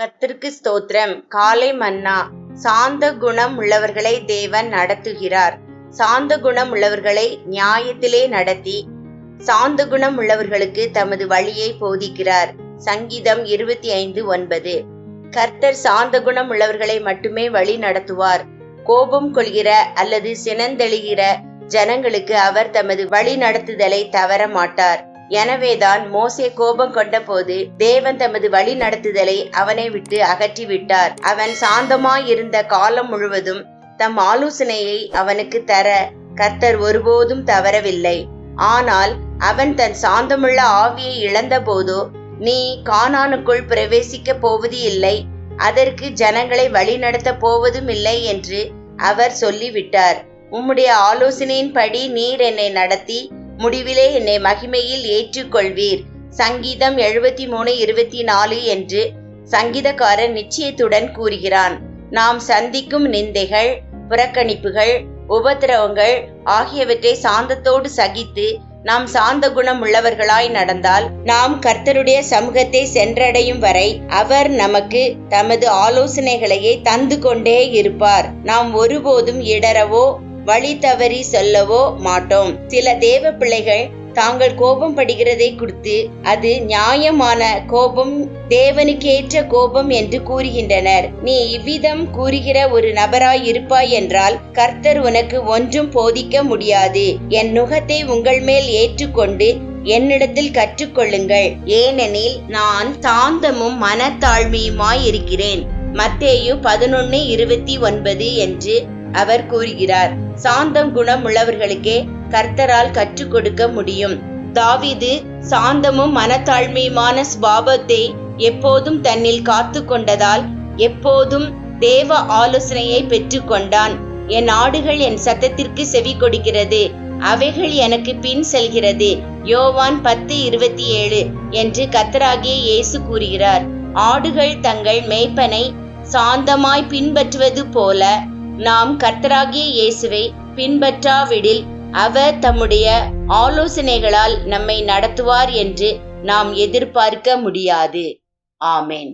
கத்திற்கு ஸ்தோத்திரம். காலை மன்னா சாந்த குணம் உள்ளவர்களை தேவன் நடத்துகிறார். சாந்த குணம் உள்ளவர்களை நியாயத்திலே நடத்தி சாந்த குணம் உள்ளவர்களுக்கு தமது வழியை போதிக்கிறார். சங்கீதம் இருபத்தி ஐந்து ஒன்பது. கர்த்தர் சாந்த குணம் உள்ளவர்களை மட்டுமே வழி நடத்துவார். கோபம் கொள்கிற அல்லது சினந்தெழுகிற ஜனங்களுக்கு அவர் தமது வழி நடத்துதலை தவற மாட்டார் எனவேதான் மோசே கோபம் கொண்டபோது தேவன் தமது வழி நடத்துதலை அவனை விட்டு அகற்றி விட்டார் அவன் சாந்தமாயிருந்த காலம் முழுவதும் தம் ஆலோசனையை அவனுக்கு தர கர்த்தர் ஒருபோதும் தவறவில்லை. ஆனால் அவன் தன் சாந்தமுள்ள ஆவியை இழந்த போதோ நீ கானானுக்குள் பிரவேசிக்க போவது இல்லை அதற்கு ஜனங்களை வழிநடத்த போவதும் இல்லை என்று அவர் சொல்லிவிட்டார். உம்முடைய ஆலோசனையின்படி நீர் என்னை நடத்தி முடிவிலே என்னை மகிமையில் ஏற்றுக்கொள்வீர். சங்கீதம் எழுபத்தி மூணு இருபத்தி நாலு என்று சங்கீதக்காரன் நிச்சயத்துடன் கூறுகிறான். நாம் சந்திக்கும் நிந்தைகள் புறக்கணிப்புகள் உபத்திரவங்கள் ஆகியவற்றை சாந்தத்தோடு சகித்து நாம் சாந்த குணம் உள்ளவர்களாய் நடந்தால் நாம் கர்த்தருடைய சமூகத்தை சென்றடையும் வரை அவர் நமக்கு தமது ஆலோசனைகளையே தந்து கொண்டே இருப்பார். நாம் ஒருபோதும் இடரவோ வழி தவறி சொல்லவோ மாட்டோம். சில தேவ பிள்ளைகள் தாங்கள் கோபம் படுகிறதை குறித்து அது நியாயமான கோபம் தேவனுக்கேற்ற கோபம் என்று கூறுகின்றனர். நீ இவ்விதம் கூறுகிற ஒரு நபராய் இருப்பாய் என்றால் கர்த்தர் உனக்கு ஒன்றும் போதிக்க முடியாது. என் நுகத்தை உங்கள் மேல் ஏற்றுக்கொண்டு என்னிடத்தில் கற்றுக்கொள்ளுங்கள். ஏனெனில் நான் சாந்தமும் மனத்தாழ்மையுமாய் இருக்கிறேன். மத்தேயு பதினொன்னு இருபத்தி ஒன்பது என்று அவர் கூறுகிறார் சாந்தம் குணம் உள்ளவர்களுக்கே கர்த்தரால் கற்றுக் கொடுக்க முடியும். தாவிது சாந்தமும் மனத்தாழ்மையுமான சுபாவத்தை எப்போதும் தன்னில் காத்து கொண்டதால் எப்போதும் தேவ ஆலோசனையை பெற்றுக்கொண்டான் என் ஆடுகள் என் சத்தத்திற்கு செவி கொடுக்கிறது அவைகள் எனக்கு பின் செல்கிறது. யோவான் பத்து இருபத்தி ஏழு என்று கத்தராகிய இயேசு கூறுகிறார். ஆடுகள் தங்கள் மேய்ப்பனை சாந்தமாய் பின்பற்றுவது போல நாம் கர்த்தராகிய இயேசுவை பின்பற்றாவிடில் அவர் தம்முடைய ஆலோசனைகளால் நம்மை நடத்துவார் என்று நாம் எதிர்பார்க்க முடியாது. ஆமேன்.